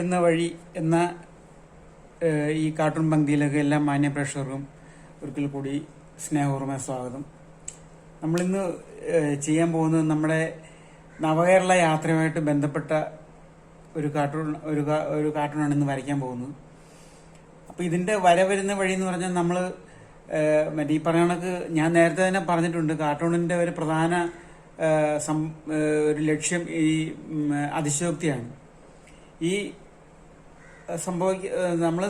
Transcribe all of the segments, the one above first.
വരവെഴുന്ന വഴി എന്ന ഈ കാർട്ടൂൺ പങ്ക്തിയിലേക്ക് എല്ലാ മാന്യ പ്രേക്ഷകർക്കും ഒരിക്കൽ കൂടി സ്നേഹപൂർവമായ സ്വാഗതം. നമ്മളിന്ന് ചെയ്യാൻ പോകുന്നത് നമ്മുടെ നവകേരള യാത്രയുമായിട്ട് ബന്ധപ്പെട്ട ഒരു കാർട്ടൂൺ ഒരു ഒരു കാർട്ടൂണാണ് ഇന്ന് വരയ്ക്കാൻ പോകുന്നത്. അപ്പോൾ വര വരുന്ന വഴി എന്ന് പറഞ്ഞാൽ നമ്മൾ മറ്റേ ഈ പറഞ്ഞ കണക്ക് ഞാൻ നേരത്തെ തന്നെ പറഞ്ഞിട്ടുണ്ട് കാർട്ടൂണിന്റെ ഒരു പ്രധാന ഒരു ലക്ഷ്യം ഈ അതിശയോക്തിയാണ്. ഈ സംഭവിക്ക നമ്മൾ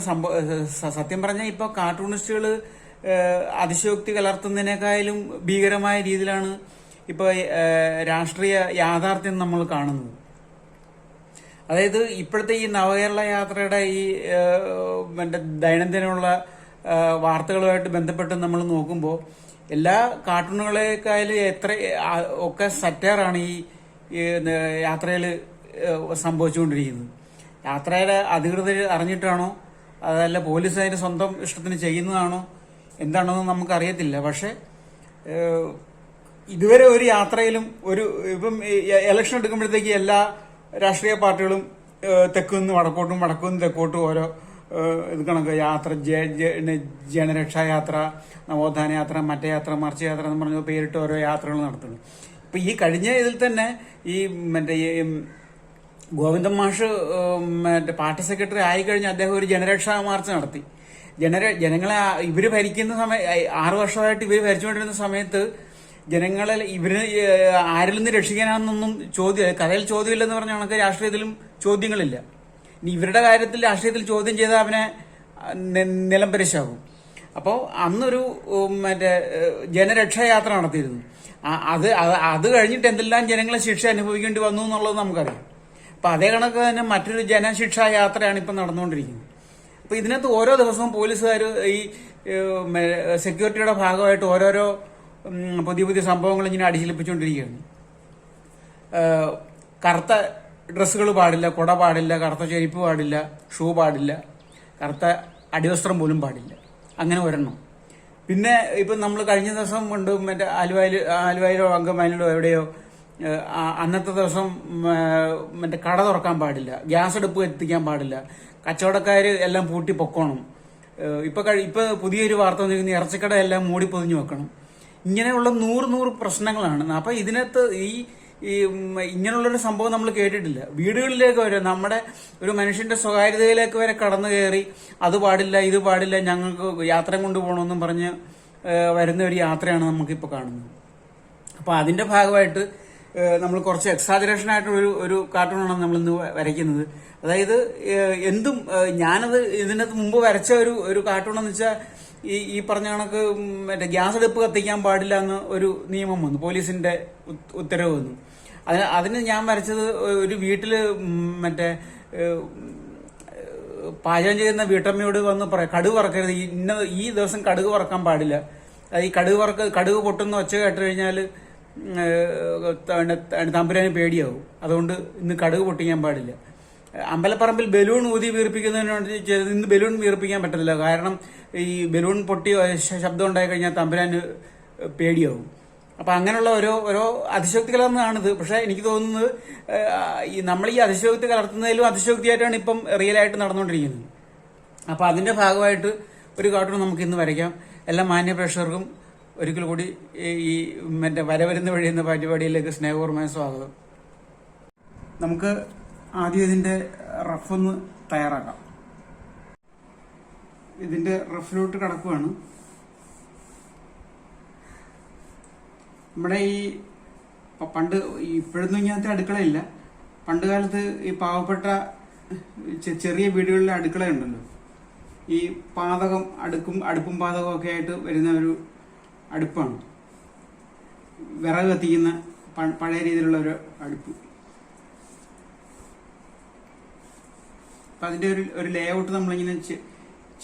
സത്യം പറഞ്ഞാൽ ഇപ്പോൾ കാർട്ടൂണിസ്റ്റുകൾ അതിശയോക്തി കലർത്തുന്നതിനേക്കാളും ഭീകരമായ രീതിയിലാണ് ഇപ്പോൾ രാഷ്ട്രീയ യാഥാർത്ഥ്യം നമ്മൾ കാണുന്നത്. അതായത് ഇപ്പോഴത്തെ ഈ നവകേരള യാത്രയുടെ ഈ മറ്റേ ദൈനംദിനമുള്ള വാർത്തകളുമായിട്ട് ബന്ധപ്പെട്ട് നമ്മൾ നോക്കുമ്പോൾ എല്ലാ കാർട്ടൂണുകളെക്കാളും എത്ര ഒക്കെ സറ്റാറാണ് ഈ യാത്രയിൽ സംഭവിച്ചുകൊണ്ടിരിക്കുന്നത്. യാത്രയുടെ അധികൃതർ അറിഞ്ഞിട്ടാണോ? അതല്ല പോലീസ് അതിന് സ്വന്തം ഇഷ്ടത്തിന് ചെയ്യുന്നതാണോ? എന്താണെന്ന് നമുക്കറിയത്തില്ല. പക്ഷെ ഇതുവരെ ഒരു യാത്രയിലും ഒരു ഇപ്പം ഇലക്ഷൻ എടുക്കുമ്പോഴത്തേക്ക് എല്ലാ രാഷ്ട്രീയ പാർട്ടികളും തെക്കു തെക്കുനിന്ന് വടക്കോട്ടും വടക്കുനിന്ന് തെക്കോട്ടും ഓരോ ഇത് കണക്ക് യാത്ര ജനരക്ഷാ യാത്ര നവോത്ഥാന യാത്ര മറ്റേ യാത്ര മറിച്ച് യാത്ര എന്ന് പറഞ്ഞ പേരിട്ട് ഓരോ യാത്രകൾ നടത്തുന്നു. ഇപ്പം ഈ കഴിഞ്ഞ ഇതിൽ തന്നെ ഈ മറ്റേ ഗോവിന്ദൻ മാഷ് മറ്റേ പാർട്ടി സെക്രട്ടറി ആയിക്കഴിഞ്ഞ് അദ്ദേഹം ഒരു ജനരക്ഷാ മാർച്ച് നടത്തി. ജനര ജനങ്ങളെ ഇവർ ഭരിക്കുന്ന സമയ ആറു വർഷമായിട്ട് ഇവർ ഭരിച്ചുകൊണ്ടിരുന്ന സമയത്ത് ജനങ്ങളെ ഇവർ ആരിൽ നിന്ന് രക്ഷിക്കാനാണെന്നൊന്നും ചോദ്യം കഥയിൽ ചോദ്യമില്ലെന്ന് പറഞ്ഞ കണക്ക് രാഷ്ട്രീയത്തിലും ചോദ്യങ്ങളില്ല. ഇനി ഇവരുടെ കാര്യത്തിൽ രാഷ്ട്രീയത്തിൽ ചോദ്യം ചെയ്താൽ അവനെ നിലം പരിശാകും അപ്പോൾ അന്നൊരു മറ്റേ ജനരക്ഷായാത്ര നടത്തിയിരുന്നു. അത് അത് കഴിഞ്ഞിട്ട് എന്തെല്ലാം ജനങ്ങളെ ശിക്ഷ അനുഭവിക്കേണ്ടി വന്നു എന്നുള്ളത് നമുക്കറിയാം. അപ്പൊ അതേ കണക്ക് തന്നെ മറ്റൊരു ജനശിക്ഷാ യാത്രയാണ് ഇപ്പം നടന്നുകൊണ്ടിരിക്കുന്നത്. അപ്പോൾ ഇതിനകത്ത് ഓരോ ദിവസവും പോലീസുകാർ ഈ സെക്യൂരിറ്റിയുടെ ഭാഗമായിട്ട് ഓരോരോ പുതിയ പുതിയ സംഭവങ്ങൾ ഇങ്ങനെ അടിശലിപ്പിച്ചുകൊണ്ടിരിക്കുകയാണ് കറുത്ത ഡ്രസ്സുകൾ പാടില്ല കുട പാടില്ല കറുത്ത ചെരുപ്പ് പാടില്ല ഷൂ പാടില്ല കറുത്ത അടിവസ്ത്രം പോലും പാടില്ല. അങ്ങനെ ഒരെണ്ണം. പിന്നെ ഇപ്പം നമ്മൾ കഴിഞ്ഞ ദിവസം കൊണ്ട് മറ്റേ ആലുവായിൽ ആലുവായിലോ അങ്കമാലിലോ എവിടെയോ അന്നത്തെ ദിവസം മറ്റേ കട തുറക്കാൻ പാടില്ല. ഗ്യാസ് അടുപ്പ് എത്തിക്കാൻ പാടില്ല. കച്ചവടക്കാർ എല്ലാം പൂട്ടി പൊക്കോണം. ഇപ്പൊ ഇപ്പൊ പുതിയൊരു വാർത്ത വന്നിരിക്കുന്ന ഇറച്ചിക്കട എല്ലാം മൂടി പൊതിഞ്ഞു വെക്കണം. ഇങ്ങനെയുള്ള നൂറ് നൂറ് പ്രശ്നങ്ങളാണ്. അപ്പൊ ഇതിനകത്ത് ഈ ഈ ഇങ്ങനെയുള്ളൊരു സംഭവം നമ്മൾ കേട്ടിട്ടില്ല. വീടുകളിലേക്ക് വരെ നമ്മുടെ ഒരു മനുഷ്യന്റെ സ്വകാര്യതയിലേക്ക് വരെ കടന്നു കയറി അത് പാടില്ല ഇത് പാടില്ല ഞങ്ങൾക്ക് യാത്ര കൊണ്ടുപോകണമെന്നും പറഞ്ഞ് വരുന്ന ഒരു യാത്രയാണ് നമുക്കിപ്പോൾ കാണുന്നത്. അപ്പോൾ അതിന്റെ ഭാഗമായിട്ട് നമ്മൾ കുറച്ച് എക്സാജറേഷൻ ആയിട്ടുള്ള ഒരു ഒരു കാർട്ടൂണാണ് നമ്മൾ ഇന്ന് വരയ്ക്കുന്നത്. അതായത് എന്തും ഞാനത് ഇതിനകത്ത് മുമ്പ് വരച്ച ഒരു ഒരു കാർട്ടൂൺ എന്ന് വെച്ചാൽ ഈ ഈ പറഞ്ഞ കണക്ക് മറ്റേ ഗ്യാസ് അടുപ്പ് കത്തിക്കാൻ പാടില്ല എന്ന് ഒരു നിയമം വന്നു. പോലീസിന്റെ ഉത്- ഉത്തരവ് വന്നു. അതിന് അതിന് ഞാൻ വരച്ചത് ഒരു വീട്ടിൽ മറ്റേ പാചകം ചെയ്യുന്ന വീട്ടമ്മയോട് വന്ന് പറയാം കടുക് വറക്കരുത്. ഇന്ന ഈ ദിവസം കടുക് വറക്കാൻ പാടില്ല. അത് ഈ കടുക് വറക്ക കടുക് പൊട്ടുന്ന ഒച്ച കേട്ട് കഴിഞ്ഞാൽ തമ്പുരാന് പേടിയാവും. അതുകൊണ്ട് ഇന്ന് കടുക് പൊട്ടിക്കാൻ പാടില്ല. അമ്പലപ്പറമ്പിൽ ബലൂൺ ഊതി വീർപ്പിക്കുന്നതിനോട് ഇന്ന് ബലൂൺ വീർപ്പിക്കാൻ പറ്റത്തില്ല. കാരണം ഈ ബലൂൺ പൊട്ടി ശബ്ദം ഉണ്ടായി കഴിഞ്ഞാൽ തമ്പുരാന് പേടിയാവും. അപ്പൊ അങ്ങനെയുള്ള ഓരോ ഓരോ അതിശോക്തി കലർന്നതാണിത്. പക്ഷെ എനിക്ക് തോന്നുന്നത് ഈ നമ്മൾ ഈ അതിശോക്തി കലർത്തുന്നതിലും അതിശോക്തിയായിട്ടാണ് ഇപ്പം റിയൽ ആയിട്ട് നടന്നുകൊണ്ടിരിക്കുന്നത്. അപ്പൊ അതിന്റെ ഭാഗമായിട്ട് ഒരു കാർട്ടൂൺ നമുക്ക് ഇന്ന് വരയ്ക്കാം. എല്ലാ മാന്യ പ്രേക്ഷകർക്കും ഒരിക്കൽ കൂടി ഈ- മറ്റേ വരവരുന്ന വഴി എന്ന പരിപാടിയിലേക്ക് സ്നേഹപൂർവമായ സ്വാഗതം. നമുക്ക് ആദ്യം ഇതിന്റെ റഫൊന്ന് തയ്യാറാക്കാം. ഇതിന്റെ റഫിലോട്ട് കടക്കുവാണ്. നമ്മുടെ ഈ പണ്ട് ഇപ്പോഴൊന്നും ഇങ്ങനത്തെ അടുക്കളയില്ല. പണ്ട് കാലത്ത് ഈ പാവപ്പെട്ട ചെറിയ വീടുകളിലെ അടുക്കളയുണ്ടല്ലോ. ഈ പാതകം അടുക്കും അടുപ്പും പാതകമൊക്കെ ആയിട്ട് വരുന്ന ഒരു അടുപ്പാണ്. വിറക് കത്തിക്കുന്ന പഴയ രീതിയിലുള്ള ഒരു അടുപ്പ്. അതിന്റെ ഒരു ഒരു ലേ ഔട്ട് നമ്മളിങ്ങനെ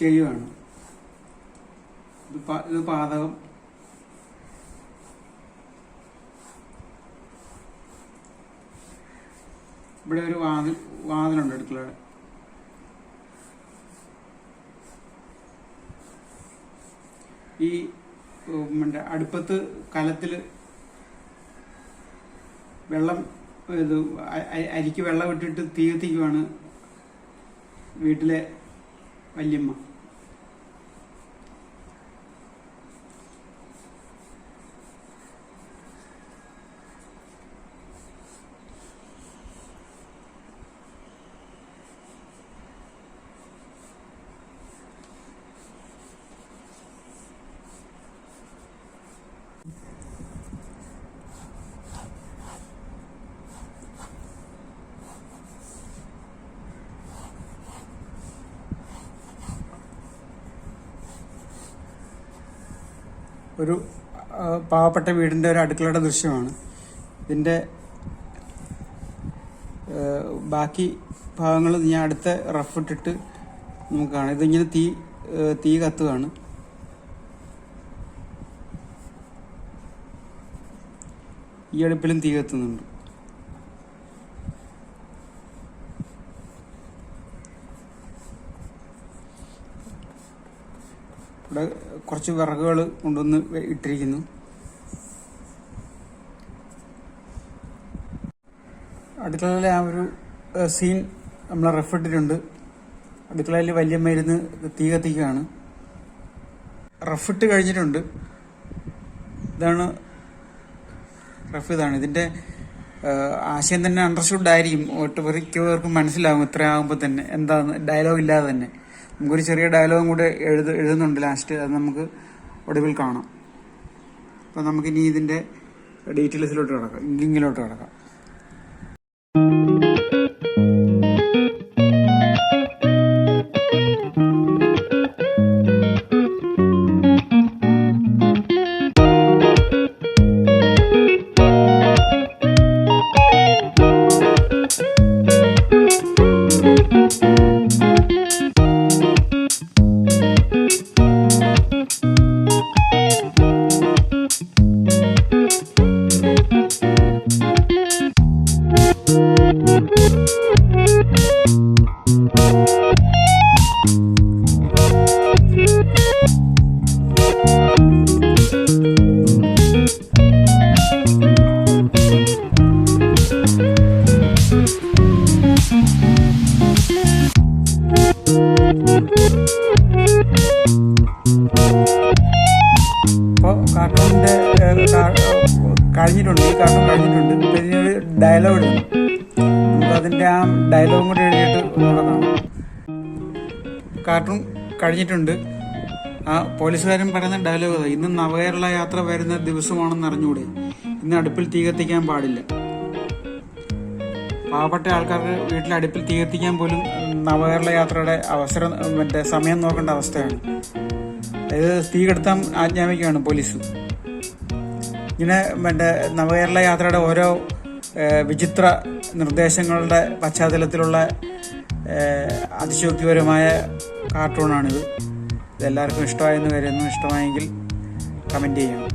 ചെയ്യുവാണ്. ഇത് ഇത് പാതകം. ഇവിടെ ഒരു വാതിൽ വാതിലുണ്ട് അടുക്കളയുടെ ഈ മറ്റേ അടുപ്പത്ത് കലത്തിൽ വെള്ളം ഇത് അരിക്ക് വെള്ളം ഇട്ടിട്ട് തീ കത്തിക്കുവാണ് വീട്ടിലെ വല്യമ്മ. ഒരു പാവപ്പെട്ട വീടിന്റെ ഒരു അടുക്കളയുടെ ദൃശ്യമാണ്. ഇതിന്റെ ബാക്കി ഭാഗങ്ങൾ ഞാൻ അടുത്ത റഫ് ഇട്ടിട്ട് നമുക്ക് കാണാം. ഇതിങ്ങനെ തീ തീ കത്തുകയാണ്. ഈ അടുപ്പിലും തീ കത്തുന്നുണ്ട്. ഇവിടെ കുറച്ച് വിറകുകൾ കൊണ്ടുവന്ന് ഇട്ടിരിക്കുന്നു. അടുക്കളയിലെ ആ ഒരു സീൻ നമ്മൾ റഫിട്ടിട്ടുണ്ട് അടുക്കളയിൽ വലിയ മരുന്ന് തീ കത്തിക്കുകയാണ്. റഫിട്ട് കഴിഞ്ഞിട്ടുണ്ട്. ഇതാണ് റഫ് ഇതാണ്. ഇതിന്റെ ആശയം തന്നെ അണ്ടർസ്റ്റുഡ് ആയിരിക്കും. ഒട്ടുമിക്കവർക്കും മനസ്സിലാവും ഇത്ര തന്നെ. എന്താന്ന് ഡയലോഗ് ഇല്ലാതെ തന്നെ. നമുക്കൊരു ചെറിയ ഡയലോഗും കൂടെ എഴുത എഴുതുന്നുണ്ട് ലാസ്റ്റ് അത് നമുക്ക് ഒടുവിൽ കാണാം. അപ്പോൾ നമുക്കിനി ഇതിന്റെ ഡീറ്റെയിൽസിലോട്ട് കിടക്കാം. ലിങ്കിലോട്ട് കിടക്കാം. കഴിഞ്ഞിട്ടുണ്ട് ഈ കാർട്ടൂൺ കഴിഞ്ഞിട്ടുണ്ട്. പിന്നെ ഇതിനൊരു ഡയലോഗ് നമുക്ക് അതിന്റെ ആ ഡയലോഗും കൂടി എഴുതിയിട്ട് ഒന്നുകൂടെ കാട്ടും കഴിഞ്ഞിട്ടുണ്ട്. ആ പോലീസുകാരൻ പറയുന്ന ഡയലോഗ് ഇന്ന് നവകേരള യാത്ര വരുന്ന ദിവസമാണെന്ന് അറിഞ്ഞുകൂടെ ഇന്ന് അടുപ്പിൽ തീ കത്തിക്കാൻ പാടില്ല. പാവപ്പെട്ട ആൾക്കാർക്ക് വീട്ടിൽ അടുപ്പിൽ തീ കത്തിക്കാൻ പോലും നവകേരള യാത്രയുടെ അവസരം മറ്റേ സമയം നോക്കേണ്ട അവസ്ഥയാണ്. അതായത് തീ കെടുത്താൻ ആജ്ഞാപിക്കുകയാണ് പോലീസ്. ഇങ്ങനെ മറ്റേ നവകേരള യാത്രയുടെ ഓരോ വിചിത്ര നിർദ്ദേശങ്ങളുടെ പശ്ചാത്തലത്തിലുള്ള അതിശോക്തിപരമായ കാർട്ടൂണാണിത്. ഇതെല്ലാവർക്കും ഇഷ്ടമായെന്ന് കരുതുന്നു. ഇഷ്ടമായെങ്കിൽ കമന്റ് ചെയ്യണം.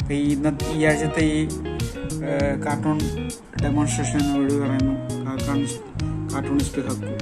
അപ്പോൾ ഈ ഇന്നത്തെ ഈ ആഴ്ചത്തെ ഈ കാർട്ടൂൺ ഡെമോൺസ്ട്രേഷൻ എന്ന് ഒഴിവ് പറയുന്നു കാർട്ടൂണിസ്റ്റ് ഹക്കു.